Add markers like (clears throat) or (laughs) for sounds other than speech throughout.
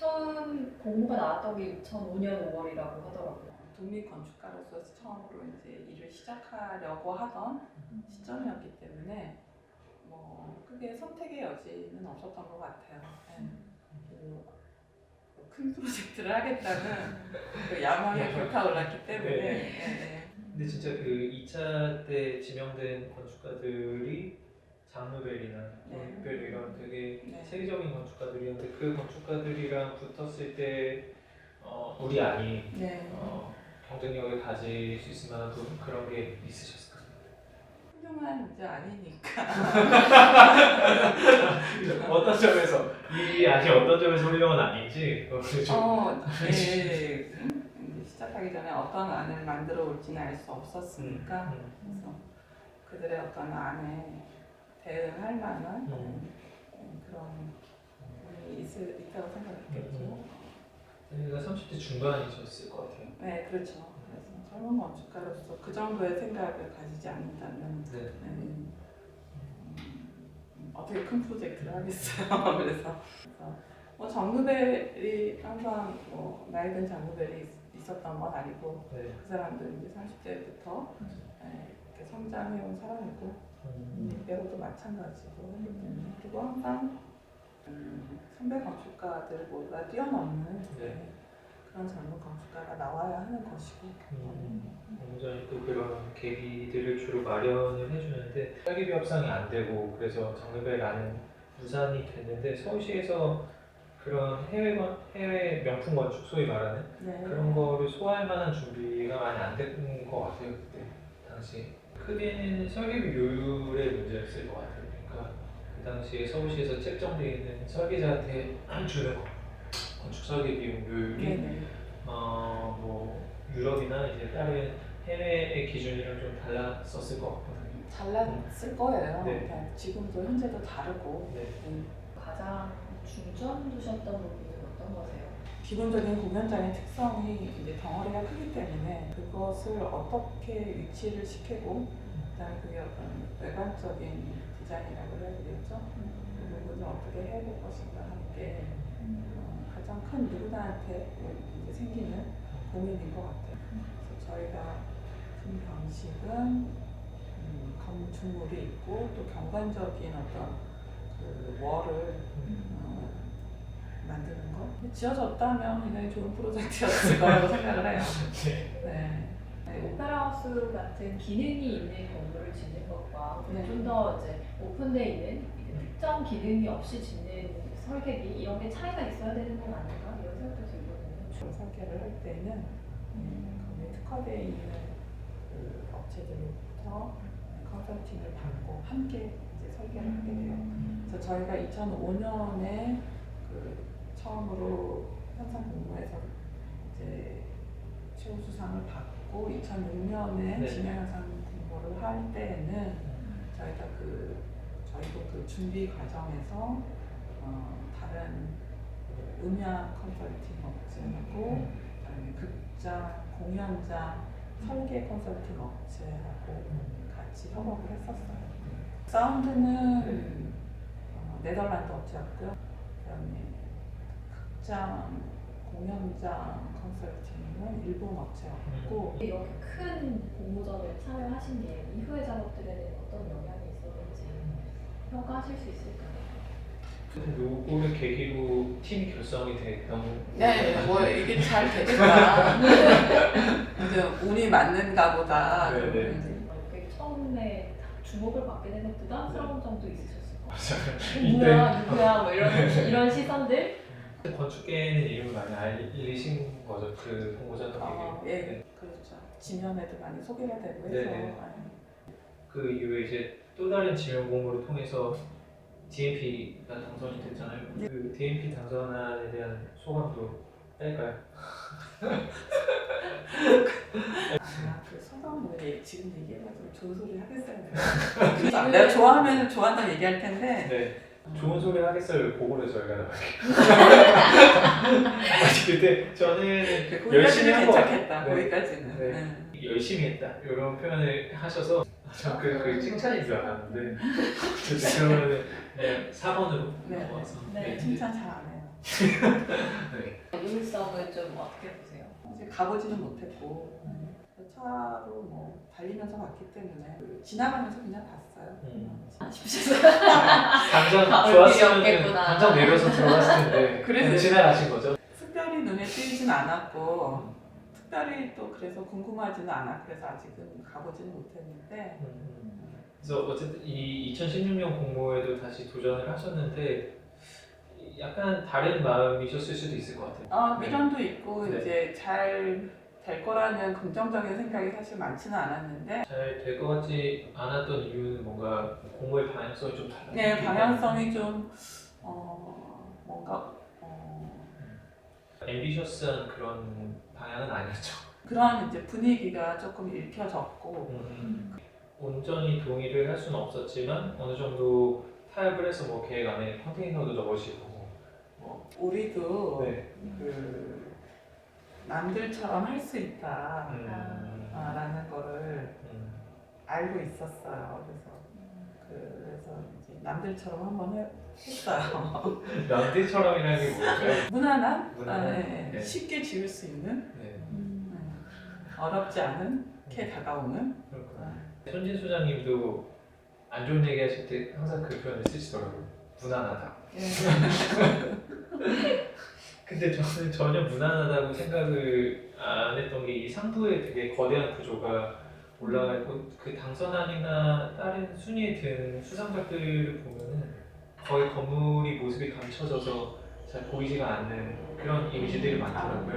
처음 공모가 나왔던 게 2005년 5월이라고 하더라고요. 독립 건축가로서 처음으로 이제 일을 시작하려고 하던 시점이었기 때문에 뭐 크게 선택의 여지는 없었던 것 같아요. 네. 그큰 프로젝트를 하겠다는 그 야망이 불타올랐기 때문에 네. 네, 네. 근데 진짜 그 2차 때 지명된 건축가들이 장누벨이나 네. 론벨 이런 되게 네. 세계적인 건축가들이었는데 그 건축가들이랑 붙었을 때 어, 우리 아니 네. 어, 경쟁력을 가질 수 있을 만한 그, 그런 게 있으셨을까요? 훌륭한 이제 아니니까 (laughs) 어떤 점에서 이 아니 어떤 점에서 훌륭한 아닌지 어, 예, (laughs) 이제 시작하기 전에 어떤 안을 만들어 올지는 알 수 없었으니까 음, 그래서 그들의 어떤 안에 대응할 만한 음. 음, 그런 부분이 있을, 있다고 생각했겠죠. 내가 30대 중반이셨을 것 같아요. 네, 그렇죠. 그래서 젊은 건축가로서 그 정도의 생각을 가지지 않는다면 네. 음, 음, 어떻게 큰 프로젝트를 하겠어요. (laughs) 그래서, 그래서 뭐 정누벨이 항상 뭐 나이 든 장누벨이 있- 있었던 건 아니고 네. 그 사람도 이제 30대부터 네, 이렇게 성장해온 사람이고 음. 이배우도 마찬가지고 때문에 그리고 항상 음, 선배 건축가들보다 뛰어넘는 네. 네, 그런 젊은 건축가가 나와야 하는 것이고 음. 공모전이 또 그런 계기들을 주로 마련을 해주는데 설계비 협상이 안 되고 그래서 정르벨라는 무산이 됐는데 서울시에서 그런 해외 건 해외 명품 건축 소위 말하는 네. 그런 거를 소화할 만한 준비가 많이 안 된 것 같아요 그때 당시 크게는 설계비 요율의 문제였을 것 같아요 그러니까 그 당시에 서울시에서 책정되어 있는 설계자한테 (clears throat) 주는 거- 건축 설계 비용 요율이. 어, 뭐 유럽이나 이제 다른 해외의 기준이랑 좀 달랐었을 것 같거든요. 잘났을 거예요. 네. 그러니까 지금도 현재도 다르고 네. 음, 가장 중점 두셨던 부분은 어떤 거세요? 기본적인 공연장의 특성이 이제 덩어리가 크기 때문에 그것을 어떻게 위치를 시키고 그다음에 그게 어떤 외관적인 디자인이라고 해야 되겠죠? 그 부분을 어떻게 해야 될 것인가 하는 게 어, 가장 큰 누구나한테 이제 생기는 고민인 것 같아요. 그래서 저희가 준 방식은 음, 건축물이 있고 또 경관적인 어떤 그 월을 어, 만드는 것 지어졌다면 굉장히 좋은 프로젝트였을 거라고 (laughs) 생각을 해요. 네. 네. 오페라 하우스 같은 기능이 있는 건물을 짓는 것과 네. 좀더 이제 오픈되어 있는 특정 기능이 없이 짓는 설계비 이런 게 차이가 있어야 되는 건 아닌가 이런 생각도 들거든요. 주 설계를 할 때는 음, 거기에 특화되어 있는 그 업체들로부터 컨설팅을 받고 함께 이제 설계를 하게 돼요. 그래서 저희가 2005년에 그 처음으로 현상 공모에서 이제 최우수상을 받고 2006년에 네. 진양현상 공모를 할 때에는 저희가 그 저희도 그 준비 과정에서 어, 다른 그 음향 컨설팅 업체하고 그다음에 극장, 공연장, 설계 컨설팅 업체하고 같이 협업을 했었어요. 사운드는 어, 네덜란드 업체였고요. 그다음에 극장, 공연장 컨설팅은 일본 업체였고 이렇게 큰 공모전에 참여하신 게 이후의 작업들에는 어떤 영향이 있었는지 평가하실 수 있을까요? 요거를 계기로 팀이 결성이 됐던 네, 뭐 이게 잘 되겠다. (laughs) 이제 운이 맞는가 보다. 네, 네. 이제 이렇게 처음에 주목을 받게 되는 부담스러운 점도 있으셨을 것 같아요. 이때 누구야 누구야 뭐 이런 이런 시선들 건축계에는 이름을 많이 알리신 거죠 그 공모전 어, 계기로. 예, 네. 그렇죠. 지면에도 많이 소개가 되고 해서 네, 네. 아, 그 이후에 이제 또 다른 지명 공모를 통해서 DMP가 당선이 됐잖아요. 그 DMP 당선안에 대한 소감도 뺄까요? 아, 그 소감 뭐 얘- 지금 얘기해가지고 좋은 소리 하겠어요. (laughs) 그러니까 내가 좋아하면 좋아한다고 얘기할 텐데 네. 좋은 소리 하겠어요. 보고를 저희가 그때 (laughs) 저는 그 열심히 거기까지는 한 거. 괜찮겠다. 네. 거기까지는. 네. 네. 열심히 했다 이런 표현을 하셔서 저그 그 칭찬인 줄 알았는데 그러면 그냥 4번으로 네. 넘어와서 네. 칭찬 잘 안 해요. (laughs) 네. 유능성은 좀 어떻게 보세요? 이제 가보지는 못했고 차로 뭐 달리면서 봤기 때문에 그 지나가면서 그냥 봤어요. 음. 아, 싶으셨어요? (laughs) 당장 가볼 좋았으면 없겠구나. 당장 내려서 들어갔을 텐데 (laughs) 그래서- 그냥 지나가신 거죠? 특별히 눈에 띄진 않았고 특별히 또 그래서 궁금하지는 않아 그래서 아직은 가보지는 못했는데 음. 그래서 어쨌든 이 2016년 공모에도 다시 도전을 하셨는데 약간 다른 마음이셨을 수도 있을 것 같아요. 어, 네. 미련도 있고 네. 이제 잘 될 거라는 긍정적인 생각이 사실 많지는 않았는데 잘 될 것 같지 않았던 이유는 뭔가 공모의 방향성이 좀 달라요. 네 방향성이 좀 어, 뭔가 어, 앰비셔스한 그런 방향은 아니었죠. (laughs) 그런 이제 분위기가 조금 읽혀졌고 음. 온전히 동의를 할 수는 없었지만 어느 정도 타협을 해서 뭐 계획 안에 컨테이너도 넣으시고 뭐 우리도 네. 그 남들처럼 할 수 있다라는 음. 거를 음. 알고 있었어요. 그래서 그- 그래서 이제 남들처럼 한번 해, 했어요. (laughs) 남들처럼이라는 게 뭐죠? (laughs) 무난한, 무난한? 아, 예, 예. 네. 쉽게 지을 수 있는 네. 음, 어렵지 않게 다가오는 그렇구나. 손진 소장님도 안 좋은 얘기 하실 때 항상 그 표현을 쓰시더라고요. 무난하다. 예. (laughs) 근데 저는 전혀 무난하다고 생각을 안 했던 게 이 상부에 되게 거대한 구조가 올라가 있고 그 당선안이나 다른 순위에 든 수상작들을 보면은 거의 건물이 모습이 감춰져서 잘 보이지가 않는 그런 이미지들이 많더라고요.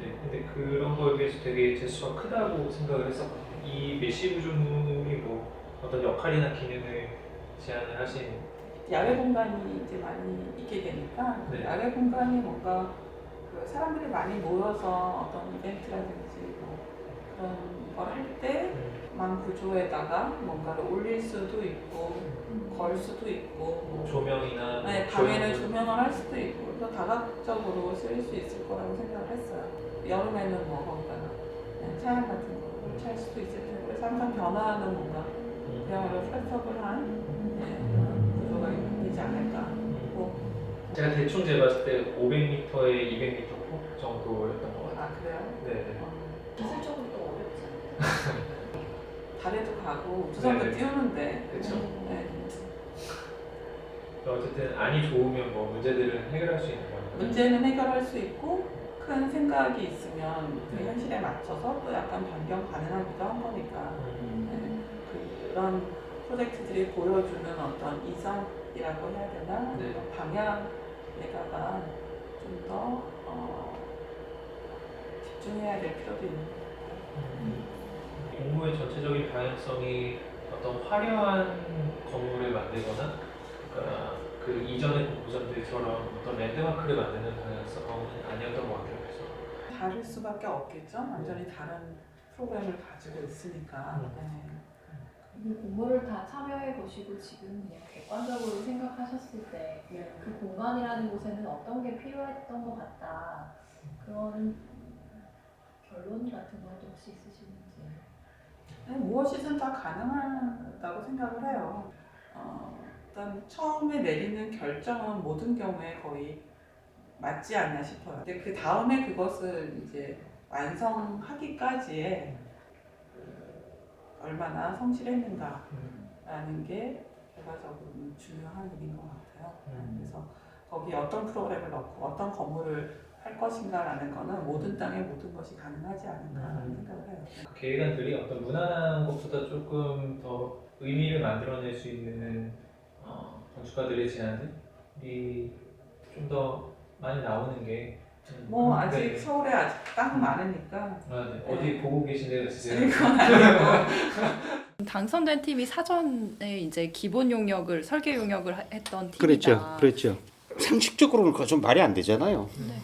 네, 근데 그런 거에 비해서 되게 제수가 크다고 생각을 했었거든요. 이 메시 구조물이 뭐 어떤 역할이나 기능을 제안을 하신 야외 공간이 이제 많이 있게 되니까 그 네. 야외 공간이 뭔가 그 사람들이 많이 모여서 어떤 이벤트라든지 뭐 그런 걸 할 때만 구조에다가 뭔가를 올릴 수도 있고 걸 수도 있고 뭐 조명이나 네, 조형- 밤에는 조명을 할 수도 있고 그래서 다각적으로 쓰일 수 있을 거라고 생각을 했어요. 여름에는 뭐 거기다가 그냥 차양 같은 거 설치할 수도 있을 테고 그래서 항상 변화하는 뭔가 음. 그야말로 세척을 한 제가 대충 재봤을 때 500m에 200m 폭 정도였던 것 같아요. 아 그래요? 네. 어, 기술적으로 또 어렵지 않아요? (laughs) 달에도 가고 우주선도 네네. 띄우는데 그쵸. 네. 어쨌든 안이 좋으면 뭐 문제들은 해결할 수 있는 거니까. 문제는 해결할 수 있고 큰 생각이 있으면 그 현실에 맞춰서 또 약간 변경 가능하기도 한 거니까 음. 네. 그런 프로젝트들이 보여주는 어떤 이성이라고 해야 되나 네. 방향 에다가 좀더 어, 집중해야 될 필요도 있는 것 같아요. 공무의 전체적인 방향성이 어떤 화려한 건물을 만들거나 그러니까 그 이전의 공모전들처럼 어떤 랜드마크를 만드는 방향성은 아니었던 것 같아요. 그래서 다를 수밖에 없겠죠. 완전히 다른 프로그램을 가지고 있으니까. 음. 네. 이 공모를 다 참여해 보시고 지금 그냥 객관적으로 생각하셨을 때 그 공간이라는 곳에는 어떤 게 필요했던 것 같다 그런 결론 같은 것도 혹시 있으신지 네, 무엇이든 다 가능하다고 생각을 해요. 어, 일단 처음에 내리는 결정은 모든 경우에 거의 맞지 않나 싶어요. 근데 그 다음에 그것을 이제 완성하기까지의 그 얼마나 성실했는가라는 게 결과적으로는 중요한 일인 것 같아요. 음. 그래서 거기에 어떤 프로그램을 넣고 어떤 건물을 할 것인가라는 거는 모든 땅에 모든 것이 가능하지 않을까라는 음. 생각을 해요. 그 계획안들이 어떤 무난한 것보다 조금 더 의미를 만들어낼 수 있는 어, 건축가들의 제안들이 좀 더 많이 나오는 게 음, 뭐 아직 네. 서울에 아직 땅 많으니까 아, 네. 어디 보고 계신 있으세요? 이건 아니고 당선된 팀이 사전에 이제 기본 용역을 설계 용역을 하- 했던 팀이다. 그랬죠, 그랬죠. 상식적으로는 그거 좀 말이 안 되잖아요. 네.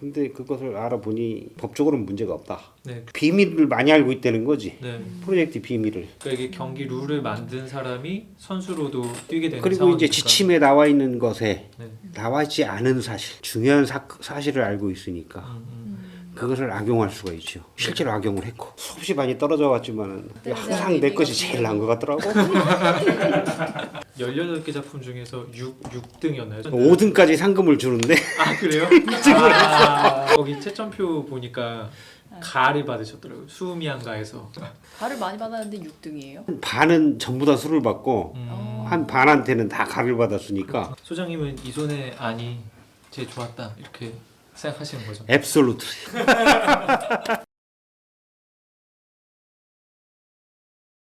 근데 그것을 알아보니 법적으로는 문제가 없다. 네. 비밀을 많이 알고 있다는 거지. 네. 프로젝트 비밀을. 그러니까 이게 경기 룰을 만든 사람이 선수로도 뛰게 되는 그리고 상황이니까. 이제 지침에 나와 있는 것에 네. 나와 있지 않은 사실, 중요한 사, 사실을 알고 있으니까 음, 음. 그것을 악용할 수가 있죠. 실제로 악용을 했고 수없이 많이 떨어져 왔지만은 네, 항상 네, 내 네, 것이 네. 제일 나은 것 같더라고. (laughs) 18개 작품 중에서 6, 6등이었나요? 5등까지 상금을 주는데 (laughs) 아 그래요? (laughs) 아, 거기 채점표 보니까 가를 받으셨더라고요. 수미양가에서. 발을 많이 받았는데 6등이에요. 반은 전부 다 술을 받고 음. 한 반한테는 다 가를 받았으니까 소장님은 이손의 안이 제일 좋았다 이렇게 생각하시는 거죠? 앱솔루트. (laughs)